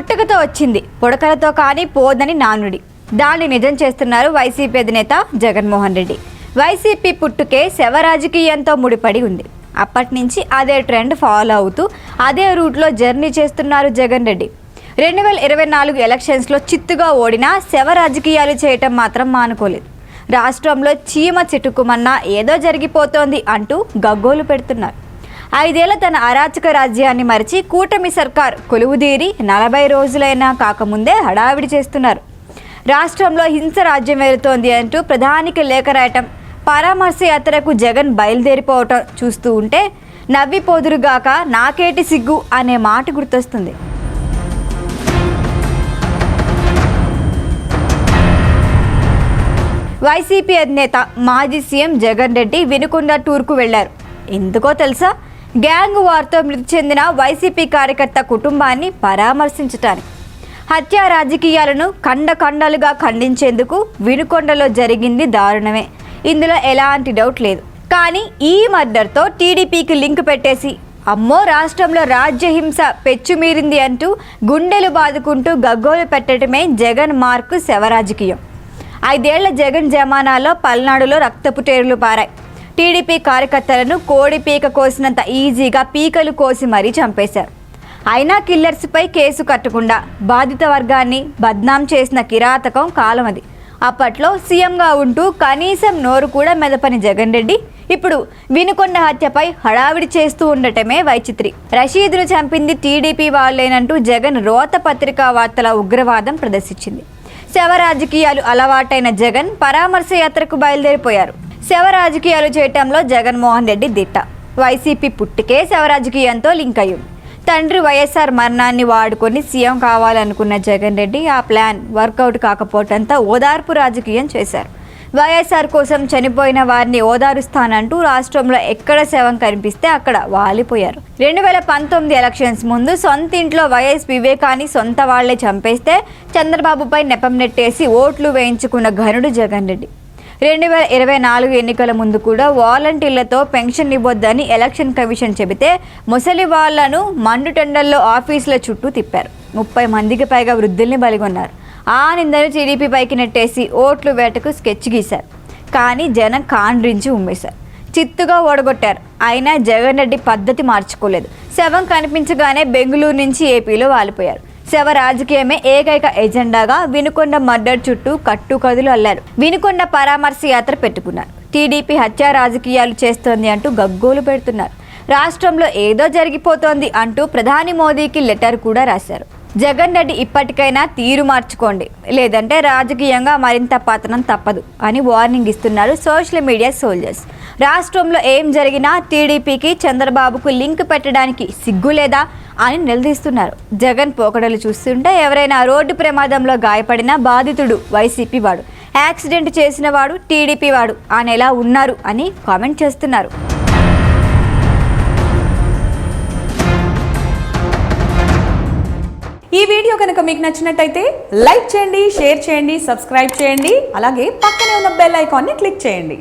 పుట్టుకతో వచ్చింది. పుడకలతో కానీ పోదని నానుడి. దాన్ని నిజం చేస్తున్నారు వైసీపీ అధినేత జగన్మోహన్ రెడ్డి. వైసీపీ పుట్టుకే శవ రాజకీయంతో ముడిపడి ఉంది. అప్పటి నుంచి అదే ట్రెండ్ ఫాలో అవుతూ అదే రూట్లో జర్నీ చేస్తున్నారు జగన్ రెడ్డి. రెండు వేల ఇరవై నాలుగు ఎలక్షన్స్లో చిత్తుగా ఓడినా శవ రాజకీయాలు చేయటం మాత్రం మానుకోలేదు. రాష్ట్రంలో చీమ చిటుకుమన్నా ఏదో జరిగిపోతోంది అంటూ గగ్గోలు పెడుతున్నారు. ఐదేళ్ళ తన అరాచక రాజ్యాన్ని మరిచి కూటమి సర్కార్ కొలువుదీరి నలభై రోజులైనా కాకముందే హడావిడి చేస్తున్నారు. రాష్ట్రంలో హింస రాజ్యం వెళుతోంది అంటూ ప్రధానికి లేఖ రాయటం పరామర్శ యాత్రకు జగన్ బయలుదేరిపోవటం చూస్తూ ఉంటే నవ్విపోదురుగాక నాకేటి సిగ్గు అనే మాట గుర్తొస్తుంది. వైసీపీ అధినేత మాజీ సీఎం జగన్ రెడ్డి వినుకొండ టూర్కు వెళ్ళారు. ఎందుకో తెలుసా? గ్యాంగ్ వార్తో మృతి చెందిన వైసీపీ కార్యకర్త కుటుంబాన్ని పరామర్శించటానికి. హత్య రాజకీయాలను ఖండఖండాలుగా ఖండించేందుకు వినుకొండలో జరిగింది దారుణమే. ఇందులో ఎలాంటి డౌట్ లేదు. కానీ ఈ మర్డర్తో టీడీపీకి లింక్ పెట్టేసి అమ్మో రాష్ట్రంలో రాజ్యహింస పెచ్చుమీరింది అంటూ గుండెలు బాదుకుంటూ గగ్గోలు పెట్టడమే జగన్ మార్కు శవరాజకీయం. ఐదేళ్ళ జగన్ జమానాలో పల్నాడులో రక్తపు టేరులు పారాయి. టీడీపీ కార్యకర్తలను కోడి పీక కోసినంత ఈజీగా పీకలు కోసి మరీ చంపేశారు. అయినా కిల్లర్స్పై కేసు కట్టకుండా బాధిత వర్గాన్ని బద్నాం చేసిన కిరాతకం కాలం అది అప్పట్లో సీఎంగా ఉంటూ కనీసం నోరు కూడా మెదపని జగన్ రెడ్డి ఇప్పుడు వినుకొండ హత్యపై హడావిడి చేస్తూ ఉండటమే వైచిత్రి. రషీద్ను చంపింది టీడీపీ వాళ్ళేనంటూ జగన్ రోత పత్రికా వార్తల ఉగ్రవాదం ప్రదర్శించింది. శవ రాజకీయాలు అలవాటైన జగన్ పరామర్శ యాత్రకు బయలుదేరిపోయారు. శవ రాజకీయాలు చేయటంలో జగన్మోహన్ రెడ్డి దిట్ట. వైసీపీ పుట్టికే శవ రాజకీయంతో లింక్ అయ్యింది తండ్రి వైఎస్ఆర్ మరణాన్ని వాడుకొని సీఎం కావాలనుకున్న జగన్ రెడ్డి ఆ ప్లాన్ వర్కౌట్ కాకపోవటంతో ఓదార్పు రాజకీయం చేశారు. వైఎస్ఆర్ కోసం చనిపోయిన వారిని ఓదారుస్తానంటూ రాష్ట్రంలో ఎక్కడ శవం కనిపిస్తే అక్కడ వాలిపోయారు. రెండు వేల పంతొమ్మిది ఎలక్షన్స్ ముందు సొంత ఇంట్లో వైఎస్ వివేకాన్ని సొంత వాళ్ళే చంపేస్తే చంద్రబాబుపై నెపం నెట్టేసి ఓట్లు వేయించుకున్న ఘనుడు జగన్ రెడ్డి. రెండు వేల ఇరవై నాలుగు ఎన్నికల ముందు కూడా వాలంటీర్లతో పెన్షన్ ఇవ్వొద్దని ఎలక్షన్ కమిషన్ చెబితే ముసలి వాళ్ళను మండుటెండల్లో ఆఫీసుల చుట్టూ తిప్పారు. ముప్పై మందికి పైగా వృద్ధుల్ని బలిగొన్నారు. ఆ నిందను టీడీపీ పైకి నెట్టేసి ఓట్లు వేటకు స్కెచ్ గీశారు. కానీ జనం కాండ్రించి ఉమ్మేశారు. చిత్తుగా ఓడగొట్టారు. అయినా జగన్ రెడ్డి పద్ధతి మార్చుకోలేదు. శవం కనిపించగానే బెంగళూరు నుంచి ఏపీలో వాలిపోయారు. శవ రాజకీయమే ఏకైక ఎజెండాగా వినుకొండ మర్డర్ చుట్టూ కట్టుకదులు అల్లారు. వినుకొండ పరామర్శ యాత్ర పెట్టుకున్నారు. టీడీపీ హత్య రాజకీయాలు చేస్తోంది అంటూ గగ్గోలు పెడుతున్నారు. రాష్ట్రంలో ఏదో జరిగిపోతోంది అంటూ ప్రధాని మోదీకి లెటర్ కూడా రాశారు. జగన్ రెడ్డి ఇప్పటికైనా తీరు మార్చుకోండి. లేదంటే రాజకీయంగా మరింత పతనం తప్పదు అని వార్నింగ్ ఇస్తున్నారు సోషల్ మీడియా సోల్జర్స్. రాష్ట్రంలో ఏం జరిగినా టీడీపీకి చంద్రబాబుకు లింక్ పెట్టడానికి సిగ్గు లేదా అని నిలదీస్తున్నారు. జగన్ పోకడలు చూస్తుంటే ఎవరైనా రోడ్డు ప్రమాదంలో గాయపడిన బాధితుడు వైసీపీ వాడు. యాక్సిడెంట్ చేసిన వాడు టీడీపీ వాడు. ఆయన ఎలా ఉన్నారు అని కామెంట్ చేస్తున్నారు. ఈ వీడియో కనుక మీకు నచ్చినట్టయితే లైక్ చేయండి షేర్ చేయండి సబ్స్క్రైబ్ చేయండి. అలాగే పక్కనే ఉన్న బెల్ ఐకాన్ని క్లిక్ చేయండి.